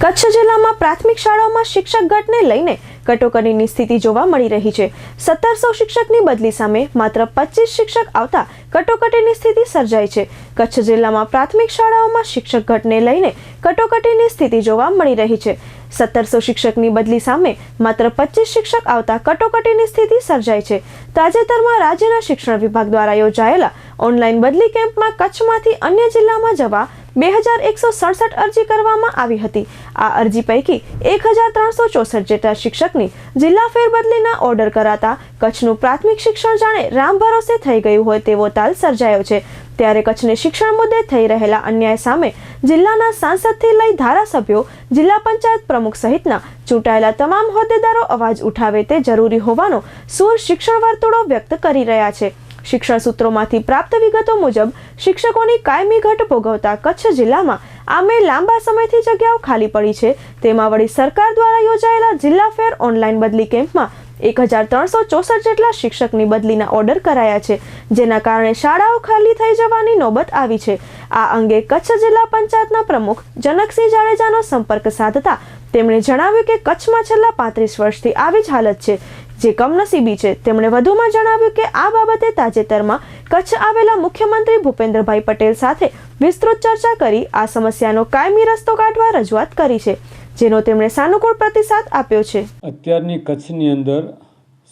કચ્છ જિલ્લામાં પ્રાથમિક શાળાઓમાં શિક્ષક ઘટને લઈને કટોકટીની સ્થિતિ જોવા મળી રહી છે. સત્તરસો શિક્ષકની બદલી સામે માત્ર પચીસ શિક્ષક આવતા કટોકટીની સ્થિતિ સર્જાઈ છે. કચ્છ જિલ્લામાં પ્રાથમિક શાળાઓમાં શિક્ષક ઘટને લઈને કટોકટીની સ્થિતિ જોવા મળી રહી છે. સત્તરસો શિક્ષકની બદલી સામે માત્ર પચીસ શિક્ષક આવતા કટોકટીની સ્થિતિ સર્જાઈ છે. તાજેતરમાં રાજ્યના શિક્ષણ વિભાગ દ્વારા યોજાયેલા ઓનલાઈન બદલી કેમ્પમાં કચ્છમાંથી અન્ય જિલ્લામાં જવા બે હજાર એકસો સડસઠ અરજી કરવામાં આવી હતી. આ અરજી પૈકી એક હજાર ત્રણસો ચોસઠ જેટલા શિક્ષકની જિલ્લા ફેરબદલીના ઓર્ડર કરાતા કચ્છનું પ્રાથમિક શિક્ષણ જાણે રામ ભરોસે થઈ ગયું હોય તેવો તાલ સર્જાયો છે. ત્યારે કચ્છને શિક્ષણ મુદ્દે થઈ રહેલા અન્યાય સામે જિલ્લાના સાંસદથી લઈ ધારાસભ્યો, જિલ્લા પંચાયત પ્રમુખ સહિતના ચૂંટાયેલા તમામ હોદ્દેદારો અવાજ ઉઠાવે તે જરૂરી હોવાનો સૂર શિક્ષણ વર્તુળો વ્યક્ત કરી રહ્યા છે. શિક્ષણ સૂત્રોમાંથી પ્રાપ્ત વિગતો મુજબ, શિક્ષકોની કાયમી ઘટ ભોગવતા કચ્છ જિલ્લામાં આમે લાંબા સમયથી જગ્યાઓ ખાલી પડી છે. તેમાં વળી સરકાર દ્વારા યોજાયેલા જિલ્લા ફેર ઓનલાઈન બદલી કેમ્પમાં એક હજાર ત્રણસો ચોસઠ જેટલા શિક્ષકની બદલીના ઓર્ડર કરાયા છે, જેના કારણે શાળાઓ ખાલી થઈ જવાની નોબત આવી છે. આ અંગે કચ્છ જિલ્લા પંચાયતના પ્રમુખ જનકસિંહ જાડેજાનો સંપર્ક સાધતા તેમણે જણાવ્યું કે કચ્છમાં છેલ્લા પાંત્રીસ વર્ષથી આવી જ હાલત છે. જે કમનસીબી છે, તેમણે વધુમાં જણાવ્યું કે આ બાબતે તાજેતરમાં કચ્છ આવેલા મુખ્યમંત્રી ભૂપેન્દ્રભાઈ પટેલ સાથે વિસ્તૃત ચર્ચા કરી, આ સમસ્યાનો કાયમી રસ્તો કાઢવા રજૂઆત કરી છે, જેનો તેમણે સાનુકૂળ પ્રતિસાદ આપ્યો છે. અત્યારની કચ્છની અંદર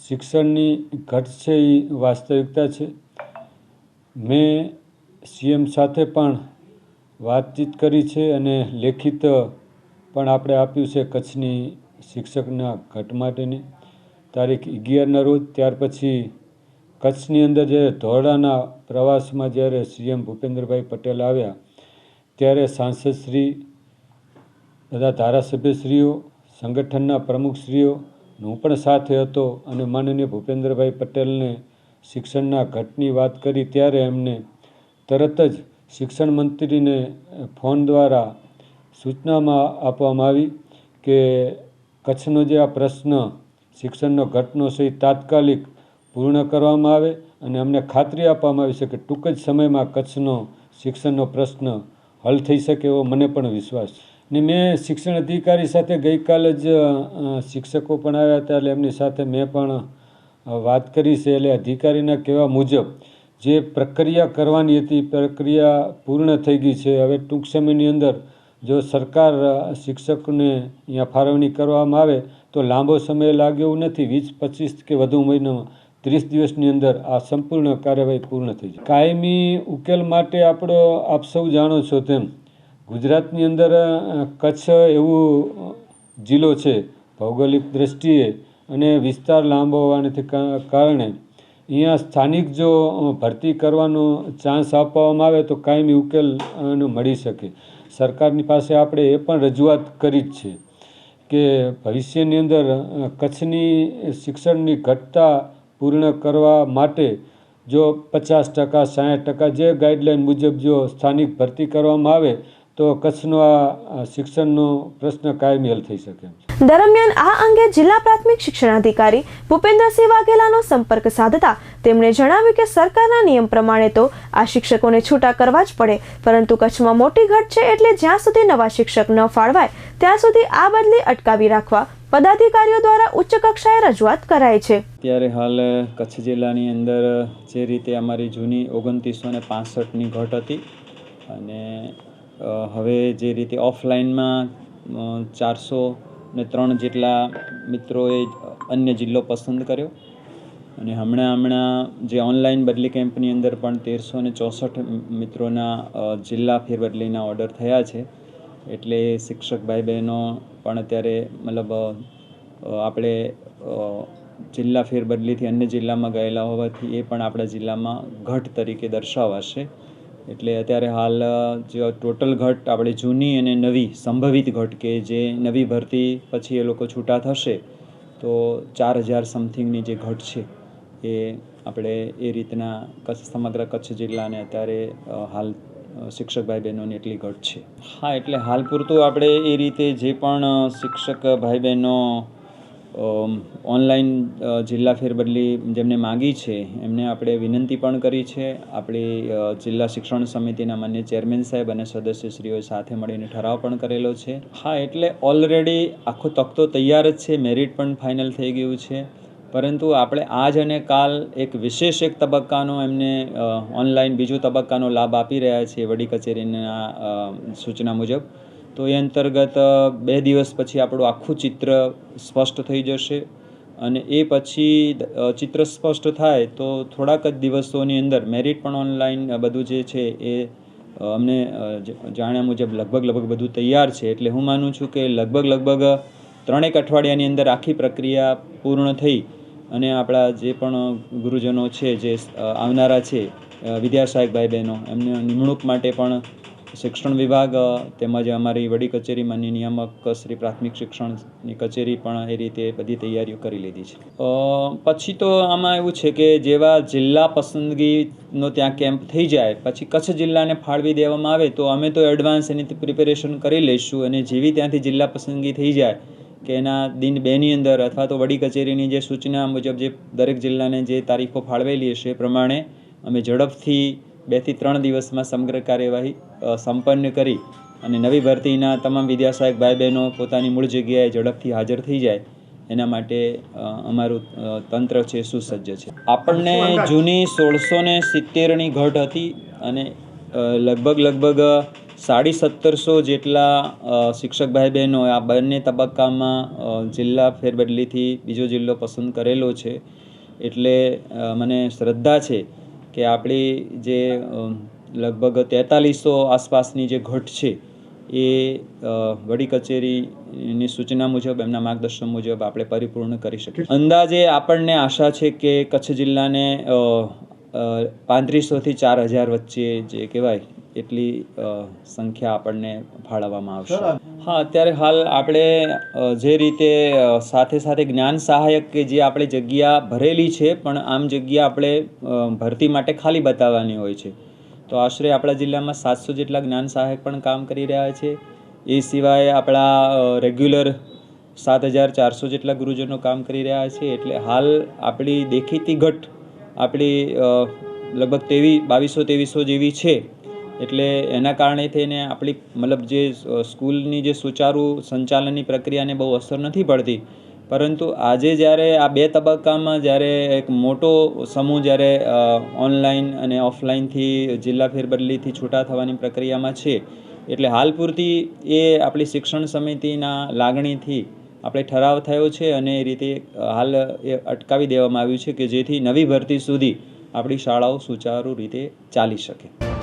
શિક્ષણની ઘટ છે એ વાસ્તવિકતા છે. મેં સીએમ સાથે પણ વાતચીત કરી છે અને લેખિત પણ આપણે આપ્યું છે કચ્છની શિક્ષકના ઘટ માટેની. તારીખ અગિયારના રોજ, ત્યાર પછી કચ્છની અંદર જે ધોરડાના પ્રવાસમાં જ્યારે સીએમ ભૂપેન્દ્રભાઈ પટેલ આવ્યા, ત્યારે સાંસદશ્રી બધા ધારાસભ્યશ્રીઓ, સંગઠનના પ્રમુખશ્રીઓ હું પણ સાથે હતો અને માનનીય ભૂપેન્દ્રભાઈ પટેલને શિક્ષણના ઘટની વાત કરી ત્યારે એમને તરત જ શિક્ષણ મંત્રીને ફોન દ્વારા સૂચનામાં આપવામાં આવી કે કચ્છનો જે આ પ્રશ્ન શિક્ષણનો ઘટનો એ તાત્કાલિક પૂર્ણ કરવામાં આવે અને અમને ખાતરી આપવામાં આવી છે કે ટૂંક જ સમયમાં કચ્છનો શિક્ષણનો પ્રશ્ન હલ થઈ શકે એવો મને પણ વિશ્વાસ છે. ને મેં શિક્ષણ અધિકારી સાથે ગઈકાલે જ શિક્ષકો પણ આવ્યા હતા એટલે એમની સાથે મેં પણ વાત કરી છે એટલે અધિકારીના કહેવા મુજબ જે પ્રક્રિયા કરવાની હતી પ્રક્રિયા પૂર્ણ થઈ ગઈ છે. હવે ટૂંક સમયની અંદર જો સરકાર શિક્ષકને અહીંયા ફાળવણી કરવામાં આવે, તો લાંબો સમય લાગે એવું નથી. વીસ, પચીસ કે વધુ મહિનામાં ત્રીસ દિવસની અંદર આ સંપૂર્ણ કાર્યવાહી પૂર્ણ થઈ જાય કાયમી ઉકેલ માટે આપણો આપ સૌ જાણો છો તેમ, ગુજરાતની અંદર કચ્છ એવું જિલ્લો છે, ભૌગોલિક દ્રષ્ટિએ અને વિસ્તાર લાંબો હોવાને કારણે અહીંયા સ્થાનિક જો ભરતી કરવાનો ચાન્સ આપવામાં આવે તો કાયમી ઉકેલ મળી શકે. સરકારની પાસે આપણે એ પણ રજૂઆત કરી જ છે કે ભવિષ્યની અંદર કચ્છની શિક્ષણની ઘટતા પૂર્ણ કરવા માટે જો પચાસ ટકા સાઠ ટકા જે ગાઈડલાઈન મુજબ જો સ્થાનિક ભરતી કરવામાં આવે તો કચ્છનો આ શિક્ષણનો પ્રશ્ન કાયમી હલ થઈ શકે. દરમિયાન આ અંગે જિલ્લા પ્રાથમિક શિક્ષણાધિકારી ભૂપેન્દ્રસિંહ વાઘેલાનો સંપર્ક સાધતા તેમણે જણાવ્યું કે સરકારના નિયમ પ્રમાણે તો આ શિક્ષકોને છૂટા કરવા જ પડે, પરંતુ કચ્છમાં મોટી ઘટ છે એટલે જ્યાં સુધી નવા શિક્ષક ન ફાળવાય, ત્યાં સુધી આ બદલી અટકાવી રાખવા પદાધિકારીઓ દ્વારા ઉચ્ચ કક્ષાએ રજૂઆત કરાઈ છે. અત્યારે હાલ કચ્છ જિલ્લાની અંદર જે રીતે અમારી જૂની ઓગણત્રીસો ને પાસઠની ઘટ હતી અને હવે જે રીતે ઓફલાઈનમાં ચારસો ને ત્રણ જેટલા મિત્રોએ અન્ય જિલ્લો પસંદ કર્યો. અને હમણાં હમણાં જે ઓનલાઈન બદલી કેમ્પની અંદર પણ તેરસો ને ચોસઠ મિત્રોના જિલ્લા ફેરબદલીના ઓર્ડર થયા છે. એટલે શિક્ષક ભાઈ બહેનો પણ અત્યારે મતલબ આપણે જિલ્લા ફેરબદલીથી અન્ય જિલ્લામાં ગયેલા હોવાથી એ પણ આપણા જિલ્લામાં ઘટ તરીકે દર્શાવાશે. એટલે અત્યારે હાલ જે ટોટલ ઘટ આપણે જૂની અને નવી સંભવિત ઘટ કે જે નવી ભરતી પછી એ લોકો છૂટા થશે, તો ચાર હજાર સમથિંગની જે ઘટ છે, એ આપણે એ રીતના કચ્છ, સમગ્ર કચ્છ જિલ્લાને અત્યારે હાલ શિક્ષક ભાઈ બહેનોની એટલી ઘટ છે. હા, એટલે હાલ પૂરતું આપણે એ રીતે જે પણ શિક્ષક ભાઈ બહેનો ઓનલાઈન જિલ્લા ફેરબદલી જેમને માગી છે, એમને આપણે વિનંતી પણ કરી છે. આપણી જિલ્લા શિક્ષણ સમિતિના માન્ય ચેરમેન સાહેબ અને સદસ્યશ્રીઓ સાથે મળીને ઠરાવ પણ કરેલો છે. હા, એટલે ઓલરેડી આખો તખતો તૈયાર જ છે મેરિટ પણ ફાઇનલ થઈ ગયું છે. પરંતુ આપણે આજ અને કાલ એક વિશેષ એક તબક્કાનો એમને ઓનલાઈન બીજો તબક્કાનો લાભ આપી રહ્યા છીએ વડી કચેરીના સૂચના મુજબ. તો એ અંતર્ગત બે દિવસ પછી આપણું આખું ચિત્ર સ્પષ્ટ થઈ જશે અને એ પછી ચિત્ર સ્પષ્ટ થાય તો થોડાક જ દિવસોની અંદર મેરિટ પણ ઓનલાઈન બધું જે છે એ અમને જાણ્યા મુજબ લગભગ લગભગ બધું તૈયાર છે. એટલે હું માનું છું કે લગભગ લગભગ ત્રણેક અઠવાડિયાની અંદર આખી પ્રક્રિયા પૂર્ણ થઈ અને આપણા જે પણ ગુરુજનો છે, જે આવનારા છે વિદ્યા વિદ્યાસહાયક ભાઈ બહેનો, એમને નિમણૂક માટે પણ શિક્ષણ વિભાગ તેમજ અમારી વડી કચેરીમાંની નિયામક, શ્રી પ્રાથમિક શિક્ષણની કચેરી પણ એ રીતે બધી તૈયારીઓ કરી લીધી છે. પછી તો આમાં એવું છે કે જેવા જિલ્લા પસંદગીનો ત્યાં કેમ્પ થઈ જાય, પછી કચ્છ જિલ્લાને ફાળવી દેવામાં આવે, તો અમે તો એડવાન્સ એની પ્રિપેરેશન કરી લઈશું અને જેવી ત્યાંથી જિલ્લા પસંદગી થઈ જાય કે એના દિન બેની અંદર અથવા તો વડી કચેરીની જે સૂચના મુજબ જે દરેક જિલ્લાને જે તારીખો ફાળવેલી હશે એ પ્રમાણે અમે ઝડપથી બેથી ત્રણ દિવસમાં સમગ્ર કાર્યવાહી સંપન્ન કરી અને નવી ભરતીના તમામ વિદ્યાસહાયક ભાઈ બહેનો પોતાની મૂળ જગ્યાએ ઝડપથી હાજર થઈ જાય એના માટે અમારું તંત્ર છે સુસજ્જ છે. આપણને જૂની સોળસો ને સિત્તેરની ઘટ હતી અને લગભગ લગભગ સાડી સત્તરસો જેટલા શિક્ષક ભાઈ બહેનો આ બંને તબક્કામાં જિલ્લા ફેરબદલીથી બીજો જિલ્લો પસંદ કરેલો છે. એટલે મને શ્રદ્ધા છે કે આપણી જે લગભગ તેતાલીસો આસપાસની જે ઘટ છે, એ વડી કચેરીની સૂચના મુજબ, એમના માર્ગદર્શન મુજબ આપણે પરિપૂર્ણ કરી શકીએ. અંદાજે આપણને આશા છે કે કચ્છ જિલ્લાને પાંત્રીસોથી ચાર હજાર વચ્ચે જે કહેવાય એટલી સંખ્યા આપણને ફાળવવામાં આવશે. હા અત્યારે હાલ આપણે જે રીતે સાથે સાથે જ્ઞાન સહાયક કે જે આપણે જગ્યા ભરેલી છે પણ આમ જગ્યા આપણે ભરતી માટે ખાલી બતાવવાની હોય છે. તો આશરે આપણા જિલ્લામાં સાતસો જેટલા જ્ઞાન સહાયક પણ કામ કરી રહ્યા છે. એ સિવાય આપણા રેગ્યુલર સાત હજાર ચારસો જેટલા ગુરુજનો કામ કરી રહ્યા છે. એટલે હાલ આપણી દેખીતી ઘટ આપણી લગભગ તેવી બાવીસો તેવીસો જેવી છે. એટલે એના કારણે થઈને આપણી મતલબ જે સ્કૂલની જે સુચારુ સંચાલનની પ્રક્રિયાને બહુ અસર નથી પડતી. પરંતુ આજે જ્યારે આ બે તબક્કામાં જ્યારે એક મોટો સમૂહ જ્યારે ઓનલાઈન અને ઓફલાઈનથી જિલ્લા ફેરબદલીથી છૂટા થવાની પ્રક્રિયામાં છે, એટલે હાલ પૂરતી એ આપણી શિક્ષણ સમિતિના લાગણીથી આપણે ઠરાવ થયો છે અને એ રીતે હાલ એ અટકાવી દેવામાં આવ્યું છે કે જેથી નવી ભરતી સુધી આપણી શાળાઓ સુચારુ રીતે ચાલી શકે.